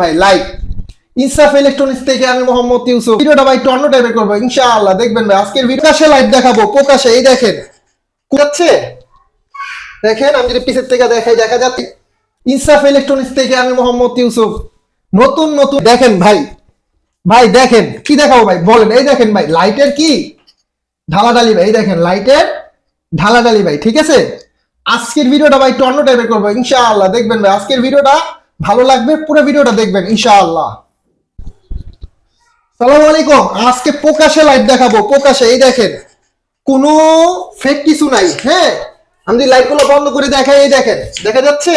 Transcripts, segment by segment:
ভাই লাইক ইনসাফ ইলেকট্রনিক্স থেকে আমি মোহাম্মদ ইউসুফ। ভিডিওটা ভাই টাইপের করব, ইনশাআল্লাহ। দেখবেন ভাই, আজকের ভিডিও লাইভ দেখাবো, প্রকাশে। এই দেখেন দেখেন, আমি যদি থেকে দেখাই, দেখা যাচ্ছে ইনসাফ ইলেকট্রনিক্স থেকে আমি মোহাম্মদ ইউসুফ। নতুন নতুন। দেখেন ভাই ভাই, দেখেন, কি দেখাবো ভাই? বলেন, এই দেখেন ভাই লাইটের কি? ঢালাঢালি ভাই দেখেন লাইটের ঢালাঢালি ভাই, ঠিক আছে? আজকের ভিডিওটা ভাই অন্য টাইপের করব, ইনশাআল্লাহ। দেখবেন ভাই, আজকের ভিডিওটা ভালো লাগবে, পুরো ভিডিওটা দেখবেন, ইনশাআল্লাহ। সালাম আলাইকুম, আজকে প্রকাশে লাইট দেখাবো, প্রকাশে, এই দেখেন, কোনো ফেক কিছু নাই হ্যাঁ? আমি যদি লাইটগুলো বন্ধ করে দেখাই, এই দেখেন, দেখা যাচ্ছে?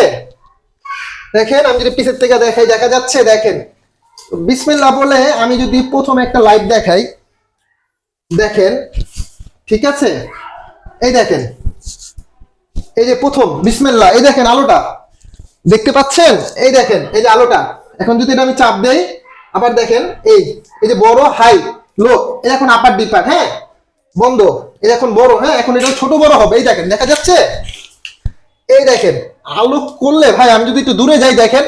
দেখেন, আমি যদি পিছের থেকে দেখাই, দেখা যাচ্ছে, দেখেন। বিসমিল্লাহ বলে আমি যদি প্রথম একটা লাইট দেখাই, দেখেন, ঠিক আছে? এই দেখেন, এই যে প্রথম, বিসমিল্লাহ, এই দেখেন আলোটা। দেখতে পাচ্ছেন? এই দেখেন, এই যে আলোটা। এখন যদি এটা আমি চাপ দেই, আবার দেখেন, এই এই যে বড়, হাই, লো এই এখন আপার ডিপার হ্যাঁ? বন্ধ এই এখন বড় হ্যাঁ? এখন এটা ছোট বড় হবে। এই দেখেন, দেখা যাচ্ছে? এই দেখেন, আলো করলে, ভাই, আমি যদি একটু দূরে যাই, দেখেন,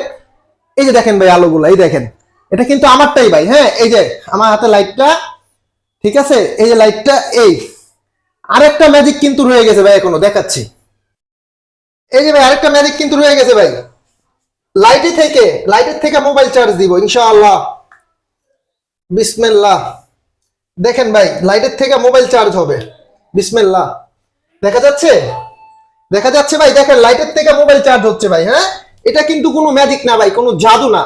এই যে দেখেন ভাই আলোগুলো, এই দেখেন, এটা কিন্তু আমারটাই ভাই হ্যাঁ? এই যে, আমার হাতে লাইটটা ঠিক আছে? এই যে লাইটটা এই, আরেকটা ম্যাজিক কিন্তু রয়ে গেছে ভাই এখনও, দেখাচ্ছি। এই যে ভাই, আরেকটা ম্যাজিক কিন্তু রয়ে গেছে ভাই। লাইটে থেকে লাইটের থেকে মোবাইল চার্জ দিব, ইনশাআল্লাহ। বিসমিল্লাহ। দেখেন ভাই, লাইটের থেকে মোবাইল চার্জ হবে। বিসমিল্লাহ। দেখা যাচ্ছে? দেখা যাচ্ছে ভাই, দেখেন, লাইটের থেকে মোবাইল চার্জ হচ্ছে ভাই হ্যাঁ? এটা কিন্তু কোনো ম্যাজিক না ভাই, কোনো জাদু না।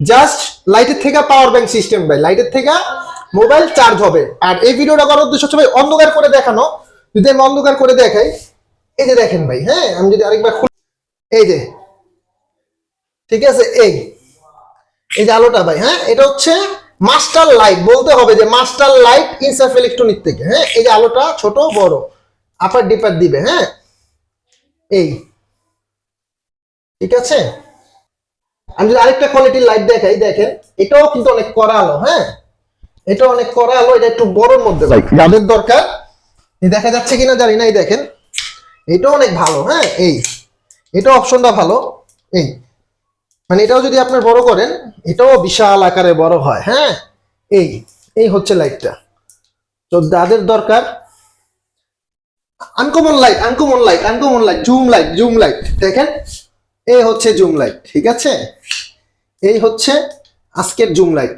জাস্ট লাইটের থেকে পাওয়ার ব্যাংক সিস্টেম ভাই, লাইটের থেকে মোবাইল চার্জ হবে। আর এই ভিডিওটা করার উদ্দেশ্য হচ্ছে ভাই, অন্ধকার করে দেখানো। যদি আমি অন্ধকার করে দেখাই, এই যে দেখেন ভাই হ্যাঁ? আমি যদি আরেকবার এই যে ঠিক আছে? এই এই যে আলোটা ভাই হ্যাঁ? এটা হচ্ছে মাস্টার লাইট বলতে হবে যে মাস্টার লাইট ইনসাফ ইলেকট্রনিক থেকে হ্যাঁ? এই যে আলোটা ছোট বড় আপার ডিপার দিবে হ্যাঁ? এই ঠিক আছে? আমি যদি আরেকটা কোয়ালিটির লাইট দেখাই দেখেন এটাও কিন্তু অনেক কড়া আলো হ্যাঁ? এটা অনেক কড়া আলো এটা একটু বড়র মধ্যে ভাই যাদের দরকার এই দেখা যাচ্ছে কিনা জানি না এই দেখেন। এটাও অনেক ভালো হ্যাঁ? এই এটা অপশনটা ভালো। এই মানে এটাও যদি আপনার বড় করেন, এটাও বিশাল আকারে বড় হয় হ্যাঁ? এই এই হচ্ছে লাইটটা। তো যাদের দরকার uncommon light uncommon light uncommon light zoom light zoom light দেখেন, এই হচ্ছে জুম লাইট ঠিক আছে? এই হচ্ছে আজকের জুম লাইট